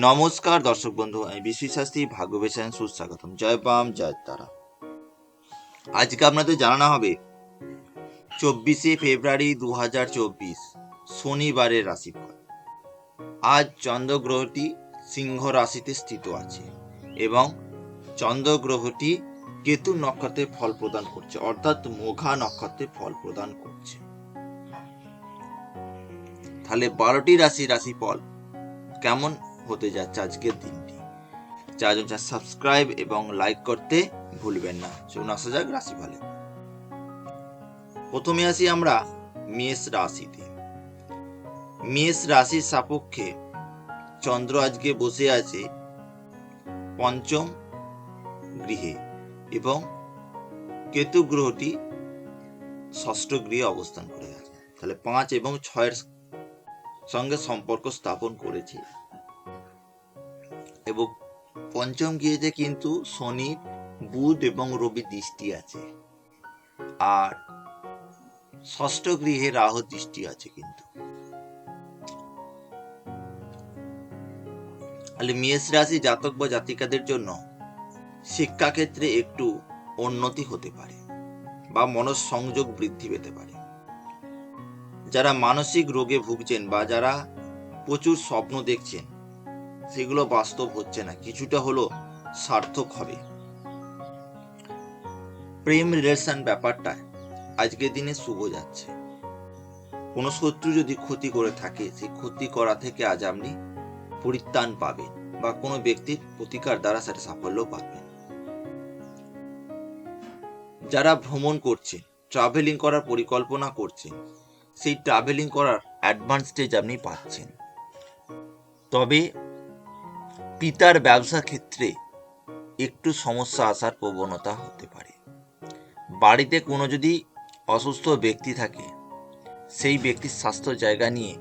নমস্কার দর্শক বন্ধু, আমি বিশ্ব শাস্ত্রী ভাগ্যবেশন সুস্বাগতম। জয় বাম, জয় তারা। আজকে আপনাদের জানানো হবে, চব্বিশে ফেব্রুয়ারি দু হাজার চব্বিশ, শনিবারের রাশিফল। আজ চন্দ্রগ্রহটি সিংহ রাশিতে স্থিত আছে এবং চন্দ্রগ্রহটি কেতু নক্ষত্রে ফল প্রদান করছে, অর্থাৎ মোঘা নক্ষত্রে ফল প্রদান করছে। তাহলে বারোটি রাশি রাশিফল কেমন হতে যাচ্ছে আজকের দিনটি। চারজন সাবস্ক্রাইব এবং লাইক করতে ভুলবেন না। চলুন আসা যাক রাশি ফলে প্রথমে আসি আমরা মেষ রাশিতে। মেষ রাশির সাপেক্ষে চন্দ্র আজকে বসে আছে পঞ্চম গৃহে এবং কেতু গ্রহটি ষষ্ঠ গৃহে অবস্থান করে আছে। তাহলে পাঁচ এবং ছয়ের সঙ্গে সম্পর্ক স্থাপন করেছে। এবং পঞ্চম গৃহেতে কিন্তু শনি, বুধ এবং রবি দৃষ্টি আছে। আর ষষ্ঠ গৃহে রাহু দৃষ্টি আছে কিন্তু। তাহলে মেষ রাশি জাতক বা জাতিকাদের জন্য শিক্ষাক্ষেত্রে একটু উন্নতি হতে পারে বা মনঃসংযোগ বৃদ্ধি পেতে পারে। যারা মানসিক রোগে ভুগছেন বা যারা প্রচুর স্বপ্ন দেখছেন সেগুলো বাস্তব হচ্ছে না, কিছুটা হলো সার্থক হবে। প্রেম রিলেশন ব্যাপারটা আজকের দিনে শুভ যাচ্ছে। কোনো শত্রু যদি ক্ষতি করে থাকে, সেই ক্ষতি করা থেকে আজ আপনি পরিত্রাণ পাবেন বা কোনো ব্যক্তির প্রতিকার দ্বারা সেটা সাফল্য পাবেন। যারা ভ্রমণ করছে ট্রাভেলিং করার পরিকল্পনা করছেন, সেই ট্রাভেলিং করার অ্যাডভান্স স্টেজ আপনি পাচ্ছেন। তবে পিতার ব্যবসা ক্ষেত্রে একটু সমস্যা আসার প্রবণতা হতে পারে। বাড়িতে কোনো যদি অসুস্থ ব্যক্তি থাকে, সেই ব্যক্তির স্বাস্থ্য জায়গা নিয়ে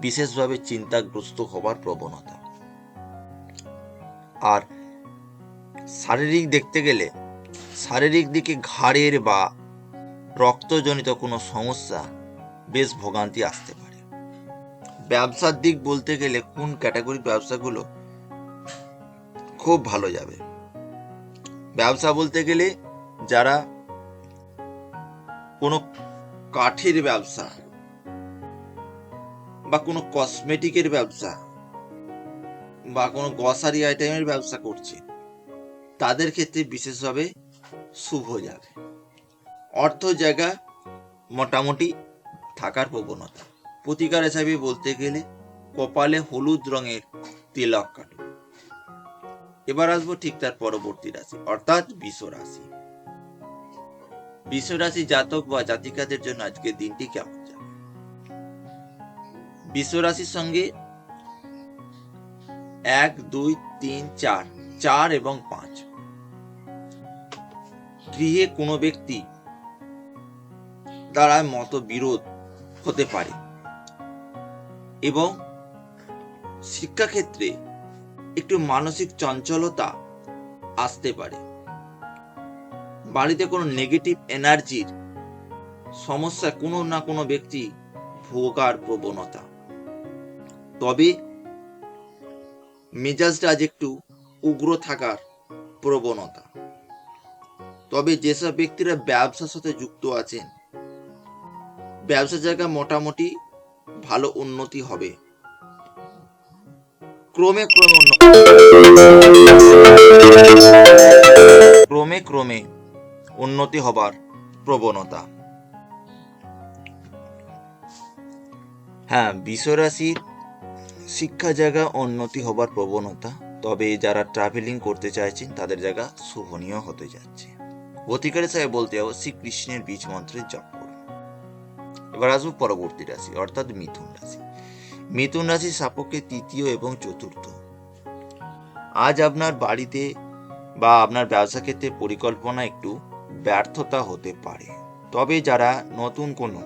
বিশেষভাবে চিন্তাগ্রস্ত হবার প্রবণতা। আর শারীরিক দেখতে গেলে শারীরিক দিকে ঘাড়ের বা রক্তজনিত কোনো সমস্যা বেশ ভোগান্তি আসতে পারে। ব্যবসার দিক বলতে গেলে কোন ক্যাটাগরির ব্যবসাগুলো খুব ভালো যাবে। ব্যবসা বলতে গেলে যারা কোনো কাঠের ব্যবসা বা কোনো কসমেটিকের ব্যবসা বা কোনো গ্রসারি আইটেমের ব্যবসা করছে, তাদের ক্ষেত্রে বিশেষভাবে শুভ যাবে। অর্থ জায়গা মোটামুটি থাকার প্রবণতা। প্রতিকার হিসাবে বলতে গেলে কপালে হলুদ রঙের তিলক কাটুন এবার আসব ঠিক তার পরবর্তী রাশি, অর্থাৎ বিষ রাশি। বিষ রাশি জাতক বা জাতিকাদের জন্য আজকের দিনটি কেমন যাবে? বিষ রাশির সঙ্গে এক, দুই, তিন, চার চার এবং পাঁচ। গৃহে কোনো ব্যক্তি দ্বারা মত বিরোধ হতে পারে এবং শিক্ষাক্ষেত্রে একটু মানসিক চঞ্চলতা আসতে পারে। বাড়িতে কোনো নেগেটিভ এনার্জির সমস্যা কোনো না কোনো ব্যক্তি ভোগার প্রবণতা। তবে মেজাজটা আজ একটু উগ্র থাকার প্রবণতা। তবে যেসব ব্যক্তিরা ব্যবসার সাথে যুক্ত আছেন ব্যবসা জায়গা মোটামুটি ভালো উন্নতি হবে। ক্রমে ক্রমে ক্রমে ক্রমে উন্নতি হবার প্রবণতা। হ্যাঁ বিশ্বরাশির শিক্ষা জায়গা উন্নতি হবার প্রবণতা, তবে যারা ট্রাভেলিং করতে চাইছেন, তাদের জায়গা শোভনীয় হতে যাচ্ছে। অধিকারী সাহেব বলতে যাব শ্রীকৃষ্ণের বীজ মন্ত্রের জপ করুন। এবার আসব পরবর্তী রাশি, অর্থাৎ মিথুন রাশি। মিথুন রাশির সাপেক্ষে তৃতীয় এবং চতুর্থ। আজ আপনার বাড়িতে বা আপনার ব্যবসা ক্ষেত্রে পরিকল্পনা একটু ব্যর্থতা হতে পারে। তবে যারা নতুন কোনো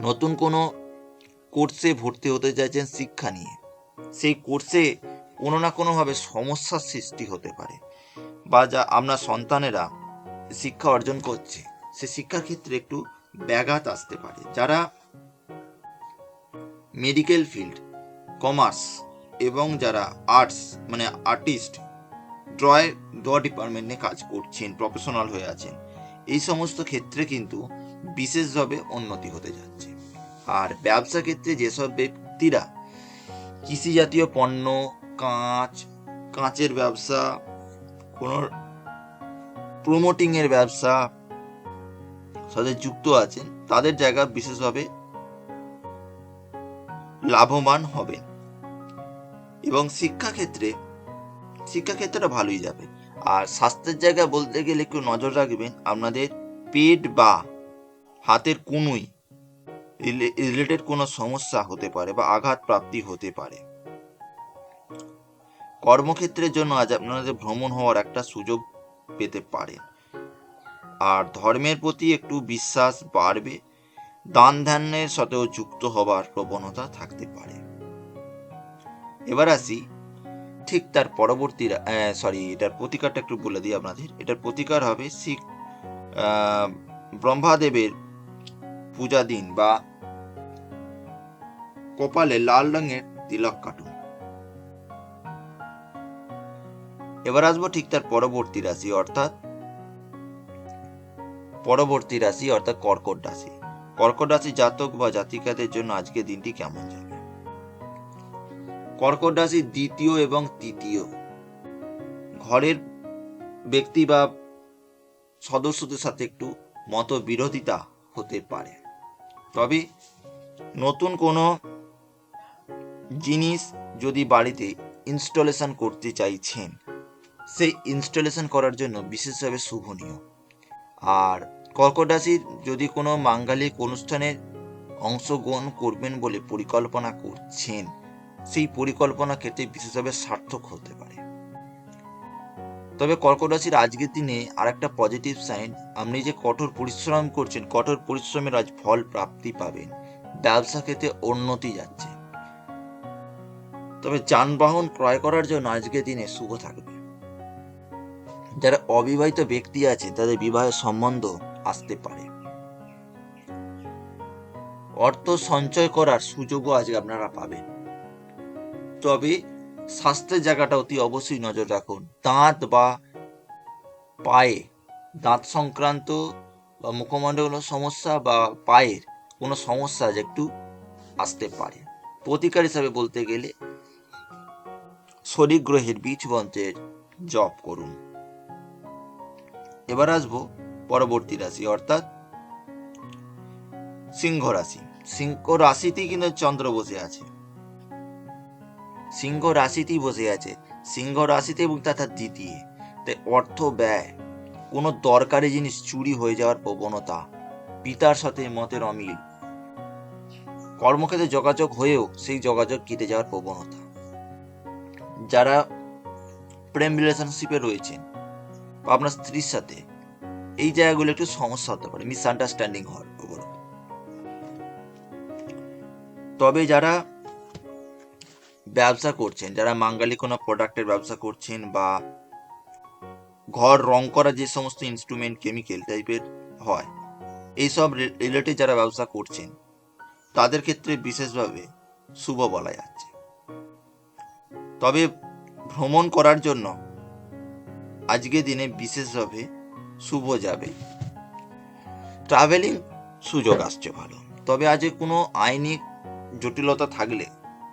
নতুন কোনো কোর্সে ভর্তি হতে চাইছেন শিক্ষা নিয়ে, সেই কোর্সে কোনো না কোনোভাবে সমস্যার সৃষ্টি হতে পারে বা যা আপনার সন্তানেরা শিক্ষা অর্জন করছে, সে শিক্ষার ক্ষেত্রে একটু ব্যাঘাত আসতে পারে। যারা মেডিকেল ফিল্ড, কমার্স এবং যারা আর্টস মানে আর্টিস্ট, ড্রয়, ড্র ডিপার্টমেন্ট কাজ করছেন, প্রফেশনাল হয়ে আছেন, এই সমস্ত ক্ষেত্রে কিন্তু বিশেষভাবে উন্নতি হতে যাচ্ছে। আর ব্যবসা ক্ষেত্রে যেসব ব্যক্তিরা কৃষি জাতীয় পণ্য, কাঁচ, কাঁচের ব্যবসা, কোনো প্রমোটিং এর ব্যবসা, সাথে যুক্ত আছেন, তাদের জায়গা বিশেষভাবে লাভবান হবেন এবং শিক্ষাক্ষেত্রে, শিক্ষাক্ষেত্রটা ভালোই যাবে। আর স্বাস্থ্যের জায়গা বলতে গেলে একটু নজর রাখবেন, আপনাদের পেট বা হাতের কুনুই রিলেটেড কোনো সমস্যা হতে পারে বা আঘাত প্রাপ্তি হতে পারে। কর্মক্ষেত্রের জন্য আজ আপনাদের ভ্রমণ হওয়ার একটা সুযোগ পেতে পারেন। আর ধর্মের প্রতি একটু বিশ্বাস বাড়বে। দান ধ্যানের সাথেও যুক্ত হবার প্রবণতা থাকতে পারে। এবার আসি, ঠিক তার পরবর্তী সরি এটার প্রতিকারটা একটু বলে দিই আপনাদের। এটার প্রতিকার হবে শিখ ব্রহ্মাদেবের পূজা দিন বা কপালে লাল রঙের তিলক কাটুন। এবার আসব ঠিক তার পরবর্তী রাশি, অর্থাৎ পরবর্তী রাশি, অর্থাৎ কর্কট রাশি। কর্কট রাশি জাতক বা জাতিকাদের জন্য আজকে দিনটি কেমন যাবে কর্কট রাশির দ্বিতীয় এবং তৃতীয়। ঘরের ব্যক্তি বা সদস্যদের সাথে একটু মত বিরোধিতা হতে পারে। তবে নতুন কোনো জিনিস যদি বাড়িতে ইনস্টলেশন করতে চাইছেন, সেই ইনস্টলেশন করার জন্য বিশেষভাবে শুভনীয়। আর কর্কট রাশির যদি কোনো মাঙ্গালিক অনুষ্ঠানের অংশগ্রহণ করবেন বলে পরিকল্পনা করছেন, সেই পরিকল্পনা ক্ষেত্রে বিশেষভাবে সার্থক হতে পারে। তবে কর্কট রাশির আজকের দিনে আরেকটা পজিটিভ সাইন আপনি যে কঠোর পরিশ্রম করছেন, কঠোর পরিশ্রমের আজ ফল প্রাপ্তি পাবেন। ব্যবসা ক্ষেত্রে উন্নতি যাচ্ছে। তবে যানবাহন ক্রয় করার জন্য আজকের দিনে শুভ থাকবে। যারা অবিবাহিত ব্যক্তি আছে, তাদের বিবাহের সম্বন্ধ আসতে পারে। অর্থ সঞ্চয় করার সুযোগও আজকে আপনারা পাবেন। তবে স্বাস্থ্যের জায়গাটা অতি অবশ্যই নজর রাখুন। দাঁত বা পায়ে, দাঁত সংক্রান্ত বা মুখমণ্ডল সমস্যা বা পায়ের কোনো সমস্যা যে একটু আসতে পারে। প্রতিকার হিসাবে বলতে গেলে শরীর গ্রহের বীজ মন্ত্রের জপ করুন। এবার আসব পরবর্তী রাশি, অর্থাৎ সিংহ রাশি। সিংহ রাশিতেই কিন্তু চন্দ্র বসে আছে। সিংহ রাশিতেই বসে আছে। সিংহ রাশিতে এবং তথা দ্বিতীয়। তাই অর্থ ব্যয়, কোনো দরকারি জিনিস চুরি হয়ে যাওয়ার প্রবণতা, পিতার সাথে মতের অমিল, কর্মক্ষেত্রে যোগাযোগ হয়েও সেই যোগাযোগ কেটে যাওয়ার প্রবণতা। যারা প্রেম রিলেশনশিপে রয়েছেন বা আপনার স্ত্রীর সাথে এই জায়গাগুলো একটু সমস্যা হতে পারে মিসআন্ডারস্ট্যান্ডিং হওয়ার উপর। তবে যারা ব্যবসা করছেন, যারা মাঙ্গালি কোনো প্রোডাক্টের ব্যবসা করছেন বা ঘর রং করা যে সমস্ত ইনস্ট্রুমেন্ট কেমিক্যাল টাইপের হয়, এইসব রিলেটেড যারা ব্যবসা করছেন, তাদের ক্ষেত্রে বিশেষভাবে শুভ বলা যাচ্ছে। তবে ভ্রমণ করার জন্য আজকে দিনে বিশেষভাবে শুভ যাবে। ট্রাভেলিং সুযোগ আসছে ভালো। তবে আজ কোনো আইনি জটিলতা থাকলে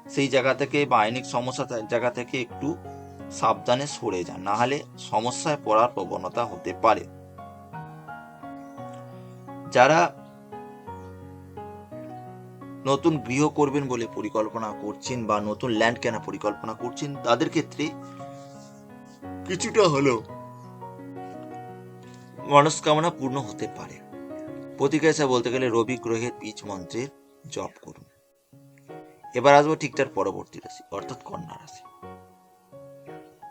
সেই জায়গা থেকে বা আইনিক সমস্যা জায়গা থেকে একটু সাবধানে সরে যান। না হলে সমস্যায় পড়ার প্রবণতা হতে পারে। যারা নতুন গৃহ করবেন বলে পরিকল্পনা করছেন বা নতুন ল্যান্ড কেনার পরিকল্পনা করছেন, তাদের ক্ষেত্রে কিছুটা হলেও মনস্কামনা পূর্ণ হতে পারে। প্রতিকার হিসাবে বলতে গেলে রবি গ্রহের বীজ মন্ত্রের জপ করুন। এবার আসব ঠিকঠাক পরবর্তী রাশি, অর্থাৎ কন্যা রাশি।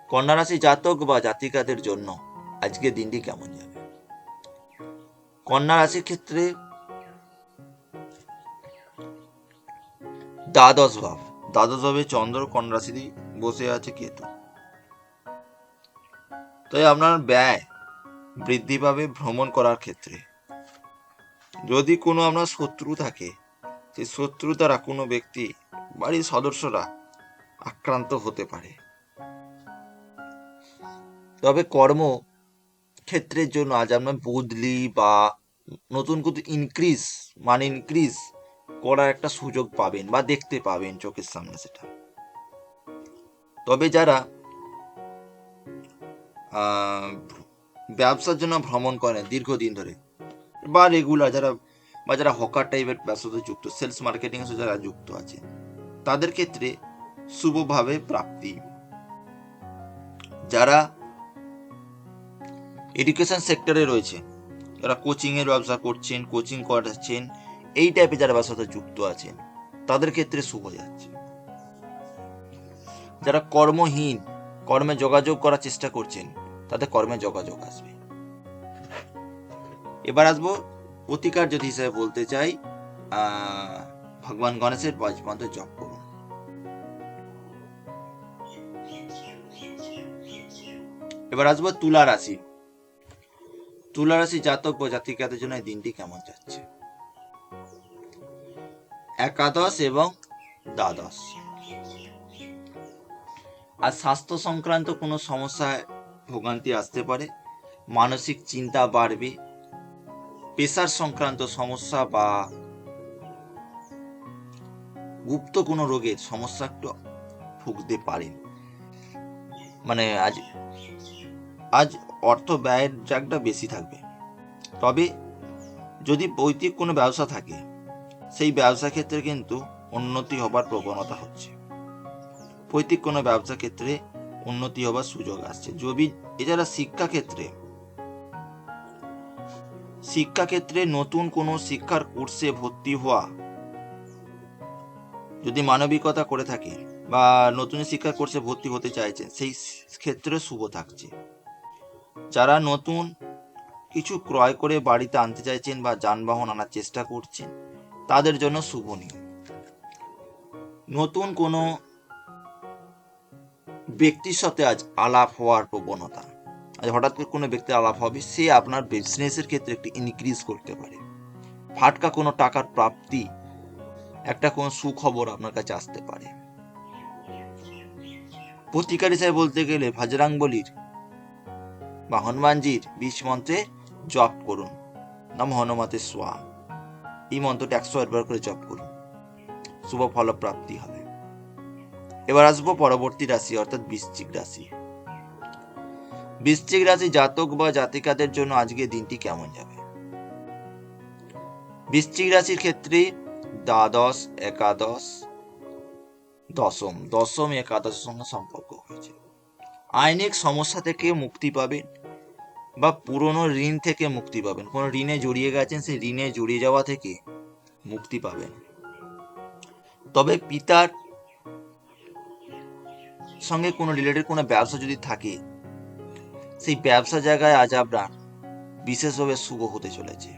কন্যা রাশি জাতক বা জাতিকাদের জন্য আজকে দিনটি কেমন যাবে? কন্যা রাশির ক্ষেত্রে দ্বাদশ ভাব। দ্বাদশ ভাবে চন্দ্র কন্যা রাশিতে বসে আছে কেতু। তাই আপনার ব্যয় বৃদ্ধি পাবে ভ্রমণ করার ক্ষেত্রে। যদি কোনো আপনার শত্রু থাকে সেই শত্রু দ্বারা কোনো ব্যক্তি, বাড়ির সদস্যরা আক্রান্ত হতে পারে। তবে কর্ম ক্ষেত্রের জন্য আজ আপনার বদলি বা নতুন কোনো ইনক্রিজ মানে ইনক্রিজ করার একটা সুযোগ পাবেন বা দেখতে পাবেন চোখের সামনে সেটা। তবে যারা ব্যবসার জন্য ভ্রমণ করেন দীর্ঘদিন ধরে। বা রেগুলার যারা, বা যারা হকার টাইপের ব্যবসাতে যুক্ত সেলস মার্কেটিং সাথে যারা যুক্ত আছে, তাদের ক্ষেত্রে শুভভাবে প্রাপ্তি। যারা এডুকেশন সেক্টরে রয়েছে, যারা কোচিং এর ব্যবসা করছেন কোচিং করাচ্ছেন, এই টাইপের যারা ব্যবসার সাথে যুক্ত আছেন, তাদের ক্ষেত্রে শুভ যাচ্ছে। যারা কর্মহীন, কর্মে যোগাযোগ করার চেষ্টা করছেন তাদের কর্মে যোগাযোগ আসবে। এবার আসব প্রতিকার যদি হিসাবে বলতে চাই ভগবান গণেশের পাঁচ মন্ত্র জপ করুন। এবার আসব তুলা রাশি। তুলা রাশি জাতক ও জাতিকাদের জন্য দিনটি কেমন যাচ্ছে? একাদশ এবং দ্বাদশ। আর স্বাস্থ্য সংক্রান্ত কোনো সমস্যায় ভোগান্তি আসতে পারে, মানসিক চিন্তা বাড়বে, পেশার সংক্রান্ত সমস্যা বা গুপ্ত কোনো রোগের সমস্যা একটু ভুগতে পারেন। মানে আজ আজ অর্থ ব্যয়ের জাগটা বেশি থাকবে। তবে যদি পৈতৃক কোনো ব্যবসা থাকে, সেই ব্যবসা ক্ষেত্রে কিন্তু উন্নতি হবার প্রবণতা হচ্ছে। পৈতৃক কোনো ব্যবসা ক্ষেত্রে উন্নতি হবার সুযোগ আসছে। যদি এছাড়া শিক্ষা ক্ষেত্রে শিক্ষা ক্ষেত্রে নতুন কোনো শিক্ষার কোর্সে ভর্তি হওয়া, যদি মানবিকতা করে থাকে বা নতুন শিক্ষা কোর্সে ভর্তি হতে চাইছেন, সেই ক্ষেত্রে শুভ থাকছে। যারা নতুন কিছু ক্রয় করে বাড়িতে আনতে চাইছেন বা যানবাহন আনার চেষ্টা করছেন, তাদের জন্য শুভনীয়। নতুন কোনো ব্যক্তির সাথে আজ আলাপ হওয়ার প্রবণতা। আজ হঠাৎ করে কোনো ব্যক্তি আলাপ হবে, সে আপনার বিজনেসের ক্ষেত্রে একটি ইনক্রিজ করতে পারে। ফাটকা কোনো টাকার প্রাপ্তি, একটা কোনো সুখবর আপনার কাছে আসতে পারে। প্রতিকার হিসাবে বলতে গেলে ভাজরাং বলির বা হনুমানজির বিশ মন্ত্রে জপ করুন। নাম হনুমতে সোয়া এই মন্ত্রটা একশো একবার করে জপ করুন। শুভ ফল প্রাপ্তি হবে। এবার আসব পরবর্তী রাশি, অর্থাৎ বৃশ্চিক রাশি। বৃশ্চিক রাশি জাতক বা জাতিকাদের জন্য আজকে দিনটি কেমন যাবে? বৃশ্চিক রাশির ক্ষেত্রে দ্বাদশ, একাদশ, দশম। দশম, একাদশের সঙ্গে সম্পর্ক হয়েছে। আইনিক সমস্যা থেকে মুক্তি পাবেন বা পুরনো ঋণ থেকে মুক্তি পাবেন। কোনো ঋণে জড়িয়ে গেছেন, সেই ঋণে জড়িয়ে যাওয়া থেকে মুক্তি পাবেন। তবে পিতার সঙ্গে কোনো রিলেটেড কোনো ব্যবসা যদি থাকে, সেই ব্যবসা জায়গায় আজ আপনার বিশেষভাবে শুভ হতে চলেছে।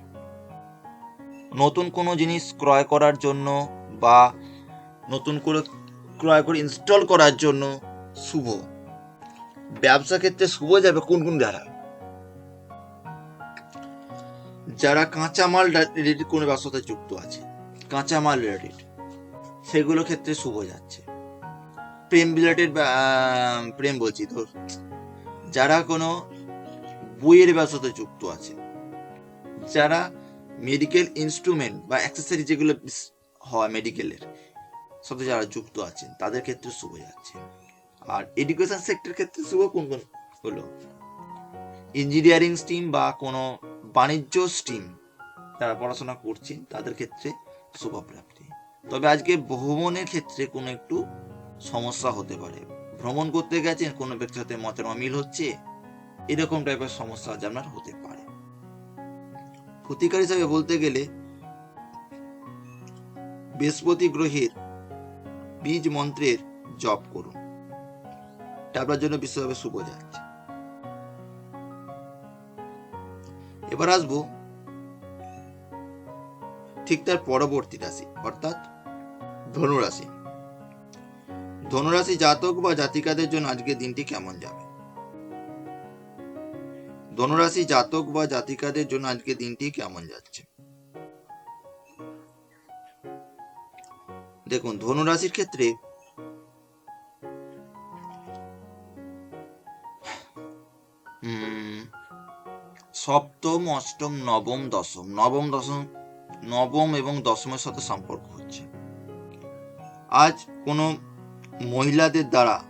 নতুন কোনো জিনিস ক্রয় করার জন্য বা নতুন করে ক্রয় করে ইনস্টল করার জন্য শুভ। ব্যবসা ক্ষেত্রে শুভ যাবে কোন কোন যারা? যারা কাঁচামাল রিলেটেড কোনো ব্যবসাতে যুক্ত আছে কাঁচামাল রিলেটেড সেগুলো ক্ষেত্রে শুভ যাচ্ছে। প্রেম রিলেটেড প্রেম বলছি, তো যারা কোনো বইয়ের ব্যবসাতে যুক্ত আছে, যারা মেডিকেল ইনস্ট্রুমেন্ট বা অ্যাক্সেসরি যেগুলো হয় মেডিকেলের সাথে যারা যুক্ত আছেন, তাদের ক্ষেত্রে শুভ যাচ্ছে। আর এডুকেশন সেক্টর ক্ষেত্রে শুভ কোন কোন হলো? ইঞ্জিনিয়ারিং স্ট্রিম বা কোনো বাণিজ্য স্ট্রিম যারা পড়াশোনা করছেন, তাদের ক্ষেত্রে শুভ প্রাপ্তি। তবে আজকে ভ্রমণের ক্ষেত্রে কোনো একটু সমস্যা হতে পারে। ভ্রমণ করতে গেছেন কোনো ব্যক্তির সাথে মতের অমিল হচ্ছে, এরকম টাইপের সমস্যা আপনার হতে পারে। প্রতিকার হিসাবে বলতে গেলে, বৃহস্পতি গ্রহের বীজ মন্ত্রের জপ করুন। আপনার জন্য বিশেষভাবে শুভ যাচ্ছে এবার আসব ঠিক তার পরবর্তী রাশি, অর্থাৎ ধনুরাশি ধনুরাশি জাতক বা জাতিকাদের জন্য আজকের দিনটি কেমন যাবে? ধনুরাশি জাতক বা জাতিকাদের জন্য আজকে দিনটি কেমন যাচ্ছে? দেখুন, ধনুরাশির ক্ষেত্রে সপ্তম, অষ্টম, নবম, দশম। নবম দশম, নবম এবং দশমের সাথে সম্পর্ক হচ্ছে। আজ কোনো মহিলাদের দ্বারা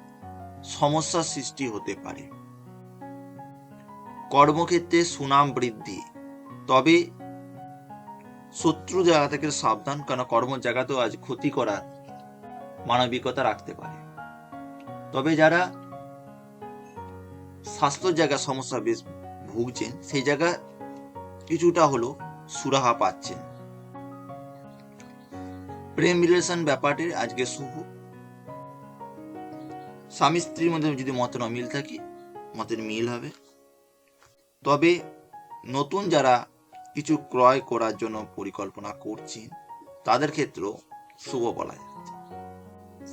সমস্যার সৃষ্টি হতে পারে। কর্মক্ষেত্রে সুনাম বৃদ্ধি। তবে শত্রু জায়গা থেকে সাবধান কারণ কর্ম জায়গাতেও আজ ক্ষতি করার মানবিকতা রাখতে পারে। তবে যারা স্বাস্থ্য জায়গা সমস্যা বেশ ভুগছেন, সেই জায়গা কিছুটা হলো সুরাহা পাচ্ছেন। প্রেম রিলেশন ব্যাপারটি আজকে শুভ স্বামী স্ত্রীর মধ্যে যদি মতের অমিল থাকে, মতের মিল হবে। তবে নতুন যারা কিছু ক্রয় করার জন্য পরিকল্পনা করছেন, তাদের ক্ষেত্রেও শুভ বলা যাচ্ছে।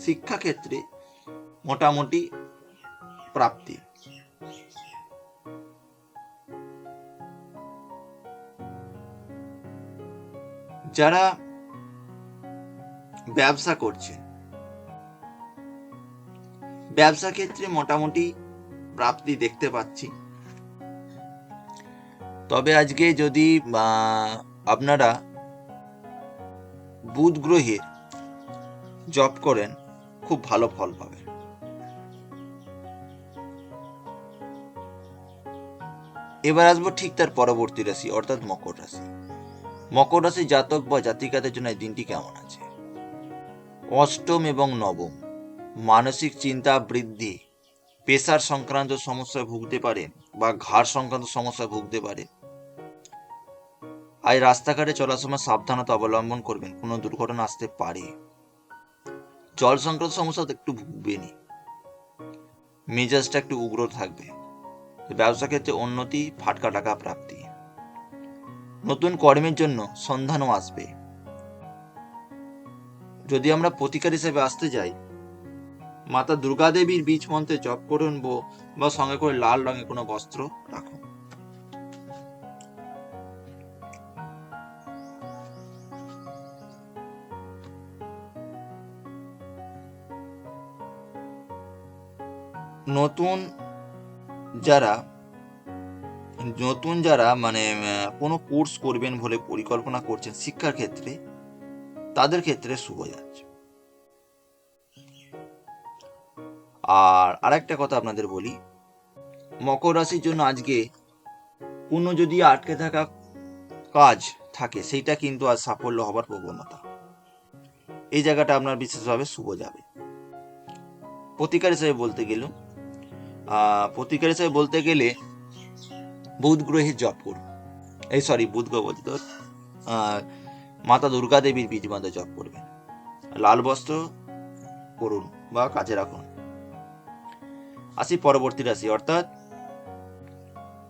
শিক্ষাক্ষেত্রে মোটামুটি প্রাপ্তি। যারা ব্যবসা করছে ব্যবসা ক্ষেত্রে মোটামুটি প্রাপ্তি দেখতে পাচ্ছি। তবে আজকে যদি আপনারা বুধ গ্রহে জব করেন, খুব ভালো ফল পাবেন। এবার আসব ঠিক তার পরবর্তী রাশি, অর্থাৎ মকর রাশি। মকর রাশি জাতক বা জাতিকাদের জন্য এই দিনটি কেমন আছে? অষ্টম এবং নবম। মানসিক চিন্তা বৃদ্ধি, পেশার সংক্রান্ত সমস্যায় ভুগতে পারে বা ঘাড় সংক্রান্ত সমস্যায় ভুগতে পারে। আজ রাস্তাঘাটে চলার সময় সাবধানতা অবলম্বন করবেন, কোনো দুর্ঘটনা আসতে পারে। জল সংক্রান্ত সমস্যা একটু ভুগবেনই। মেজাজটা একটু উগ্র থাকবে। ব্যবসা ক্ষেত্রে উন্নতি, ফাটকা টাকা প্রাপ্তি। নতুন কর্মের জন্য সন্ধানও আসবে। যদি আমরা প্রতিকার হিসেবে আসতে যাই মাতা দুর্গা দেবীর বীজ মন্ত্রে জপ করুন বো- সঙ্গে করে লাল রঙের কোনো বস্ত্র রাখুন। নতুন যারা নতুন যারা মানে কোনো কোর্স করবেন বলে পরিকল্পনা করছেন শিক্ষার ক্ষেত্রে, তাদের ক্ষেত্রে শুভ যাচ্ছে আর আরেকটা কথা আপনাদের বলি মকর রাশির জন্য আজকে কোনো যদি আটকে থাকা কাজ থাকে সেইটা কিন্তু আজ সাফল্য হবার প্রবণতা। এই জায়গাটা আপনার বিশেষভাবে শুভ যাবে। প্রতিকার হিসাবে বলতে গেলে প্রতিকার হিসাবে বলতে গেলে বুধ গ্রহের জপ করুন। এই সরি বুধ গ্রহ বলতে তো, মাতা দুর্গা দেবীর বীজ বাঁধা জপ করবেন। লাল বস্ত্র করুন বা কাজে রাখুন। আসি পরবর্তী রাশি, অর্থাৎ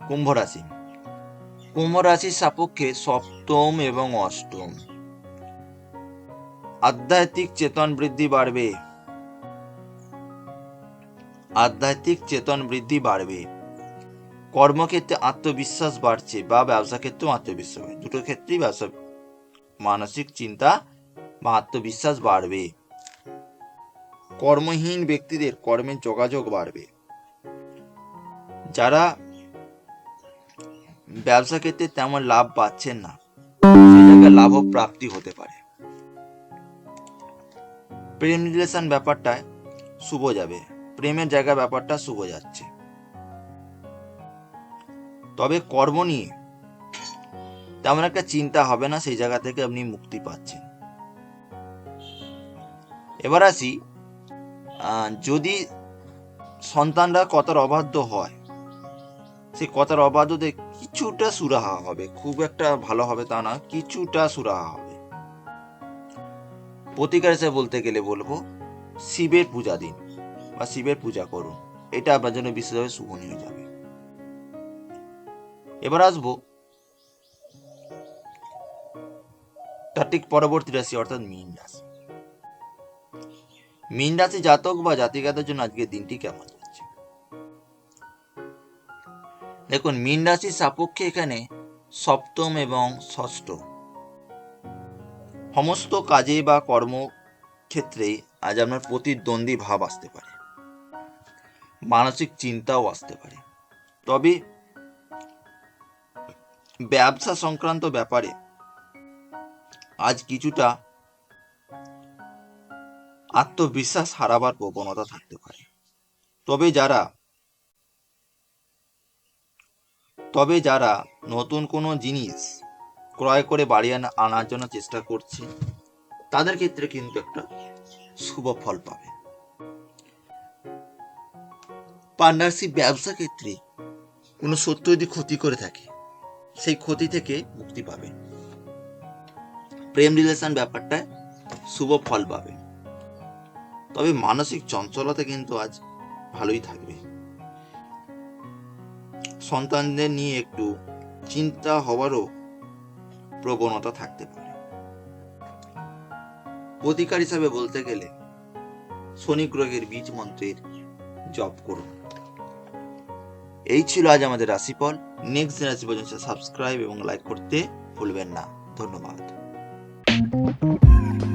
কুম্ভ রাশি। কুম্ভ রাশির সাপেক্ষে সপ্তম এবং অষ্টম। আধ্যাত্মিক চেতন বৃদ্ধি বাড়বে। আধ্যাত্মিক চেতন বৃদ্ধি বাড়বে। কর্মক্ষেত্রে আত্মবিশ্বাস বাড়ছে বা ব্যবসা ক্ষেত্রেও আত্মবিশ্বাস দুটো ক্ষেত্রেই ব্যবসা, মানসিক চিন্তা বা আত্মবিশ্বাস বাড়বে। কর্মহীন ব্যক্তিদের কর্মের যোগাযোগ বাড়বে। যারা ব্যবসা ক্ষেত্রে তেমন লাভ পাচ্ছেন না সেই জায়গায় লাভ প্রাপ্তি হতে পারে। প্রেম রিলেশন ব্যাপারটা শুভ যাবে, প্রেমের জায়গা ব্যাপারটা শুভ যাচ্ছে। তবে কর্ম নিয়ে তেমন একটা চিন্তা হবে না, সেই জায়গা থেকে আপনি মুক্তি পাচ্ছেন। এবার আসি যদি সন্তানরা কথার অবাধ্য হয় সেই কথার অবাধ্যতে কিছুটা সুরাহা হবে। খুব একটা ভালো হবে তা না, কিছুটা সুরাহা হবে। প্রতিকার হিসেবে বলতে গেলে বলব, শিবের পূজা দিন বা শিবের পূজা করুন। এটা আপনার জন্য বিশেষভাবে শুভনীয় যাবে। এবার আসব তার ঠিক পরবর্তী রাশি, অর্থাৎ মীন রাশি। মীন রাশি জাতক বা জাতিকাদের জন্য আজকের দিনটি কেমন? দেখুন, মীন রাশির সাপেক্ষে এখানে সপ্তম এবং ষষ্ঠ। সমস্ত কাজে বা কর্মক্ষেত্রে আজ আপনার প্রতিদ্বন্দ্বী ভাব আসতে পারে। মানসিক চিন্তাও আসতে পারে। তবে ব্যবসা সংক্রান্ত ব্যাপারে আজ কিছুটা আত্মবিশ্বাস হারাবার প্রবণতা থাকতে পারে। তবে যারা তবে যারা নতুন কোনো জিনিস ক্রয় করে বাড়ি আনা- আনার জন্য চেষ্টা করছে, তাদের ক্ষেত্রে কিন্তু একটা শুভ ফল পাবে। পার্টনারশিপ ব্যবসা ক্ষেত্রে কোনো সত্য যদি ক্ষতি করে থাকে, সেই ক্ষতি থেকে মুক্তি পাবে। প্রেম রিলেশন ব্যাপারটায় শুভ ফল পাবে। তবে মানসিক চঞ্চলতা কিন্তু আজ ভালোই থাকবে। সন্তানদের নিয়ে একটু চিন্তা হওয়ারও প্রবণতা থাকতে পারে। প্রতিকার হিসাবে বলতে গেলে শনি গ্রহের বীজ মন্ত্রের জপ করুন। এই ছিল আজ আমাদের রাশিফল। নেক্সট দিন রাশি পর্যন্ত সাবস্ক্রাইব এবং লাইক করতে ভুলবেন না। ধন্যবাদ।